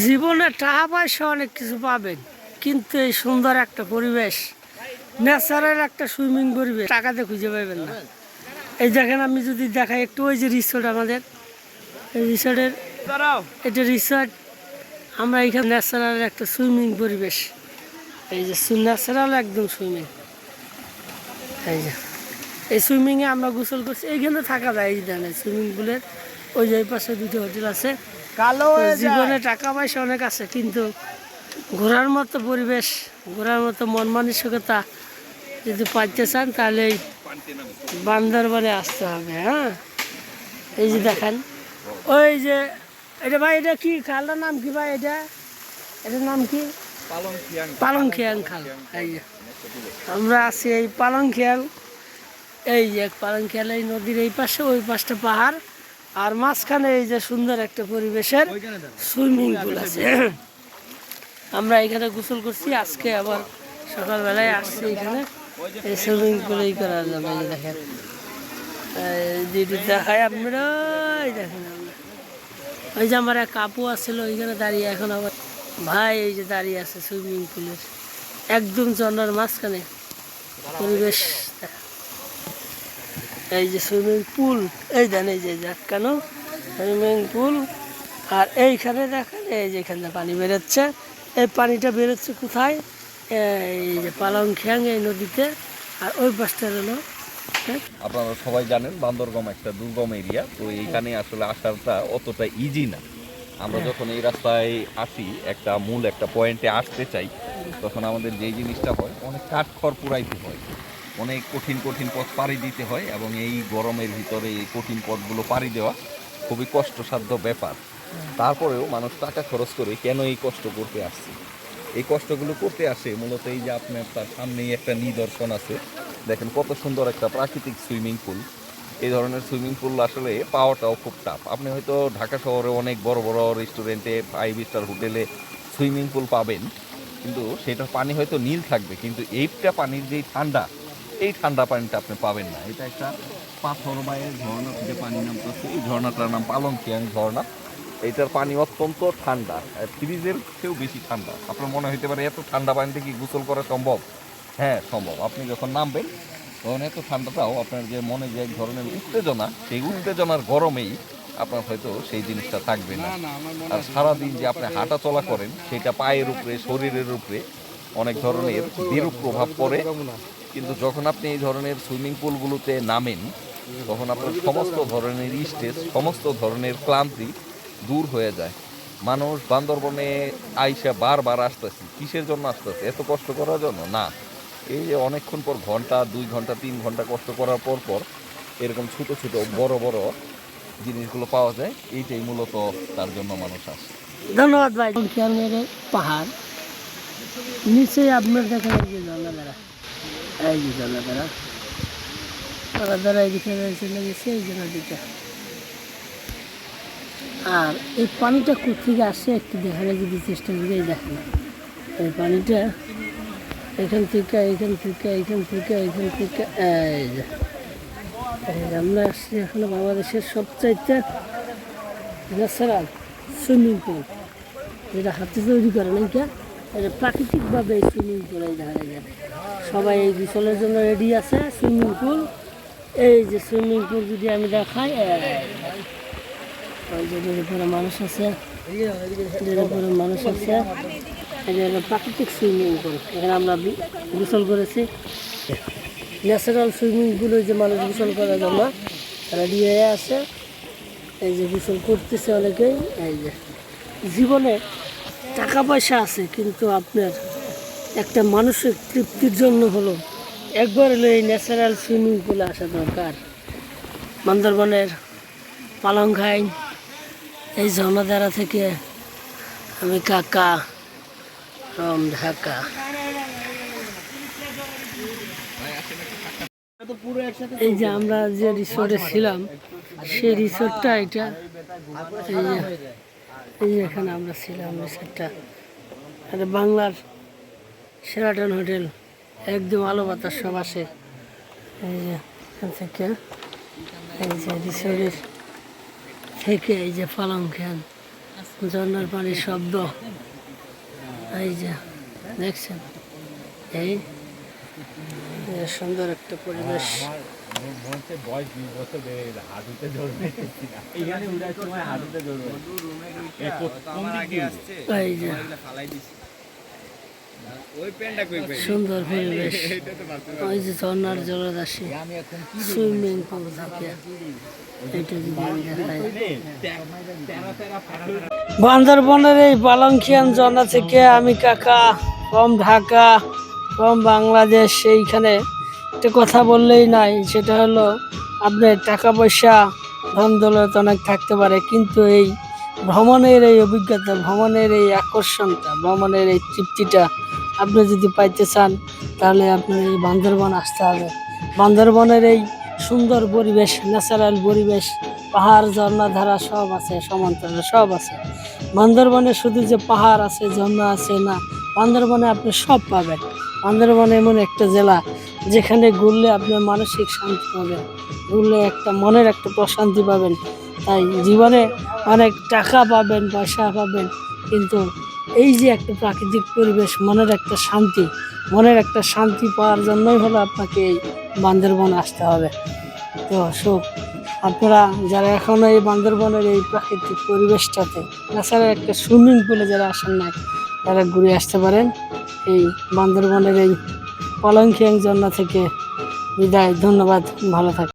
জীবনে টাকা পয়সা অনেক কিছু পাবেন, কিন্তু এই সুন্দর একটা পরিবেশ, ন্যাচারাল একটা সুইমিং পরিবেশ টাকাতে খুঁজে পাবেন না। এই দেখেন আমি যদি দেখাই একটু, ওই যে রিসোর্ট আমাদের, এই রিসোর্টের এটা রিসোর্ট আমরা এখানে ন্যাচারাল একটা সুইমিং পরিবেশ। এই যে ন্যাচারাল একদম সুইমিং। এই যে, এই সুইমিংয়ে আমরা গোসল করছি। এইখানে থাকা যায়, এই জানে সুইমিং পুলের, ওই যে পাশে দুটো হোটেল আছে। কালো জীবনে টাকা পয়সা অনেক আছে কিন্তু ঘোরার মতো পরিবেশ ঘোরার মতো মন মানসিকতা যদি পাইতে চান তাহলে এই বান্দরবানে আসতে হবে হ্যাঁ? এই যে দেখেন ওই যে এটা ভাই এটা কি খালটার নাম কি ভাই এটা? এটার নাম কি? পালং খিয়াং খাল এই যে। আমরা আছি এই পালং খেয়াল এই যে পালং খেয়াল এই নদীর এই পাশে ওই পাশটা পাহাড়। আর মাঝখানে এই যে সুন্দর একটা পরিবেশের সুইমিং পুল আছে। আমরা এখানে গোসল করছি আজকে আবার সকালবেলায় আসছি এখানে। এই সুইমিং পুলে ই করার জন্য দেখেন। দেখায় আপনারা এই দেখেন আমরা। ওই যে আমার এক কাপু আসছিল ওইখানে দাঁড়িয়ে এখন আবার ভাই এই যে দাঁড়িয়ে আছে সুইমিং পুলের। একদম ঝর্ণার মাঝখানে। পরিবেশ দেখা। এই যে সুইমিং পুল এই দেন এই যে কেন সুইমিং পুল। আর এইখানে দেখেন এই যে এখানে পানি বেরোচ্ছে। এই পানিটা বেরোচ্ছে কোথায়? এই যে পালং খ্যাং এই নদীতে। আর ওই পাশটা হলো হ্যাঁ, আপনারা সবাই জানেন বান্দরগম একটা দুর্গম এরিয়া তো এইখানে আসলে আসাটা অতটা ইজি না। আমরা যখন এই রাস্তায় আসি একটা মূল একটা পয়েন্টে আসতে চাই তখন আমাদের যেই জিনিসটা হয় অনেক কাঠখড় পুরাইতে হয়। অনেক কঠিন কঠিন পথ পাড়ি দিতে হয় এবং এই গরমের ভিতরে এই কঠিন পথগুলো পাড়ি দেওয়া খুবই কষ্টসাধ্য ব্যাপার। তারপরেও মানুষ টাকা খরচ করে কেন এই কষ্ট করতে আসছে? এই কষ্টগুলো করতে আসে মূলত এই যে আপনার তার সামনেই একটা নিদর্শন আছে। দেখেন কত সুন্দর একটা প্রাকৃতিক সুইমিং পুল। এই ধরনের সুইমিং পুল আসলে পাওয়াটাও খুব টাফ আপনি হয়তো ঢাকা শহরে অনেক বড় বড় রেস্টুরেন্টে ফাইভ স্টার হোটেলে সুইমিং পুল পাবেন। কিন্তু সেটার পানি হয়তো নীল থাকবে কিন্তু এইটা পানির যেই ঠান্ডা এই ঠান্ডা পানিটা আপনি পাবেন না। এটা একটা পাথর বায়ের ঝর্ণা থেকে পানি নামতেছে এই ঝর্ণাটার নাম পালং কিয়াং ঝর্ণা। এইটার পানি অত্যন্ত ঠান্ডা আর ফ্রিজের চেয়েও বেশি ঠান্ডা। আপনার মনে হইতে পারে এত ঠান্ডা পানিতে কি গোসল করা সম্ভব? হ্যাঁ সম্ভব। আপনি যখন নামবেন তখন এত ঠান্ডাটাও আপনার যে মনে যে এক ধরনের উত্তেজনা সেই উত্তেজনার গরমেই আপনার হয়তো সেই জিনিসটা থাকবে না। আর সারাদিন যে আপনি হাঁটা চলা করেন সেটা পায়ের উপরে শরীরের উপরে অনেক ধরনের বিরূপ প্রভাব পড়ে। কিন্তু যখন আপনি এই ধরনের সুইমিং পুলগুলোতে নামেন তখন আপনার সমস্ত ধরনের স্ট্রেস সমস্ত ধরনের ক্লান্তি দূর হয়ে যায়। মানুষ বান্দরবনে আইসা বারবার আসতেছি কিসের জন্য আসতেছে? এত কষ্ট করার জন্য? না। এই যে অনেকক্ষণ পর ঘণ্টা দুই ঘণ্টা তিন ঘণ্টা কষ্ট করার পর পর এরকম ছোট ছোট বড় বড় জিনিসগুলো পাওয়া যায় এইটাই মূলত তার জন্য মানুষ আসে। ধন্যবাদ ভাই। পাহাড়। নিচে আপনার দেখেন এই জলাধারা জলাধারা এদিকে আর এই পানিটা কোথেকে আসে একটু দেখানো যদি চেষ্টা করি এই দেখেন এই পানিটা এখান থেকে এখান থেকে এখান থেকে এখান থেকে এই যে আমরা আসছি এখনও বাংলাদেশের সবচাইতে ন্যাচারাল সুইমিং পুল যেটা হাতে তৈরি করে না কি এটা প্রাকৃতিকভাবে এই সুইমিং পুল এই দেখা যায় সবাই এই গোসলের জন্য রেডি আছে, সুইমিং পুল। এই যে সুইমিং পুল যদি আমি দেখাই ওই যে মানুষ আছে মানুষ আছে। হলো প্রাকৃতিক সুইমিং পুল। এখানে আমরা গোসল করেছি। ন্যাচারাল সুইমিং পুলে যে মানুষ গোসল করার জন্য রেডি হয়ে আছে। এই যে গোসল করতেছে অনেকেই। এই যে জীবনে টাকা পয়সা আছে, কিন্তু আপনার একটা মানসিক তৃপ্তির জন্য হলো একবার হলো এই ন্যাচারাল সুইমিং পুলে আসা দরকার। বান্দরবনের পালংঘাইন এই ঝর্ণাধারা থেকে আমি কাকা রম ঢাকা। এই যে আমরা যে রিসোর্টে ছিলাম, সেই রিসোর্টটা এটা, এই যে এই এখানে আমরা ছিলাম রিসোর্টটা এটা বাংলার সেরাটন হোটেল, একদম আলো বাতাস, সব আসে। এই যে, এখান থেকে, এই যে রিসোর্টের থেকে এই যে পালং খান ঝর্ণার পানির শব্দ। এই যে, দেখছেন? এই সুন্দর একটা পরিবেশ। বয়স বিশ বছর বেড়ে গেলে হাঁটুতে ধরবে উঠার সময় হাঁটুতে ধরবে এ কো- কোন দিক দিয়ে উঠবে? এই যে। সুন্দর পরিবেশ ওই যে ঝর্ণার জলরাশি সুইমিং পুল থাকে। এটা যদি বান্দরবনের এই পালংখিয়ান ঝর্ণা থেকে আমি কাকা ফ্রম ঢাকা ফ্রম বাংলাদেশ সেইখানে একটা কথা বললেই নাই, সেটা হলো আপনার টাকা পয়সা ধন দৌলত অনেক থাকতে পারে, কিন্তু এই ভ্রমণের এই অভিজ্ঞতা, ভ্রমণের এই আকর্ষণটা, ভ্রমণের এই তৃপ্তিটা আপনি যদি পাইতে চান, তাহলে আপনার এই বান্দরবন আসতে হবে। বান্দরবনের এই সুন্দর পরিবেশ, ন্যাচারাল পরিবেশ, পাহাড় ঝর্ণা ধারা সব আছে, সমান্তরাল সব আছে। বান্দরবনে শুধু যে পাহাড় আছে, ঝর্ণা আছে না, বান্দরবনে আপনি সব পাবেন। বান্দরবন এমন একটা জেলা যেখানে ঘুরলে আপনার মানসিক শান্তি পাবেন, ঘুরলে একটা মনের একটা প্রশান্তি পাবেন। তাই জীবনে অনেক টাকা পাবেন, পয়সা পাবেন, কিন্তু এই যে একটা প্রাকৃতিক পরিবেশ, মনের একটা শান্তি, মনের একটা শান্তি পাওয়ার জন্যই হলো আপনাকে এই বান্দরবন আসতে হবে। তো সুখ আপনারা যারা এখনও এই বান্দরবনের এই প্রাকৃতিক পরিবেশটাতে ন্যাচারাল একটা সুইমিং পুলে যারা আসেন না তারা ঘুরে আসতে পারেন এই বান্দরবনের এই পলংখিয়াং জন্য থেকে বিদায় ধন্যবাদ ভালো থাকুন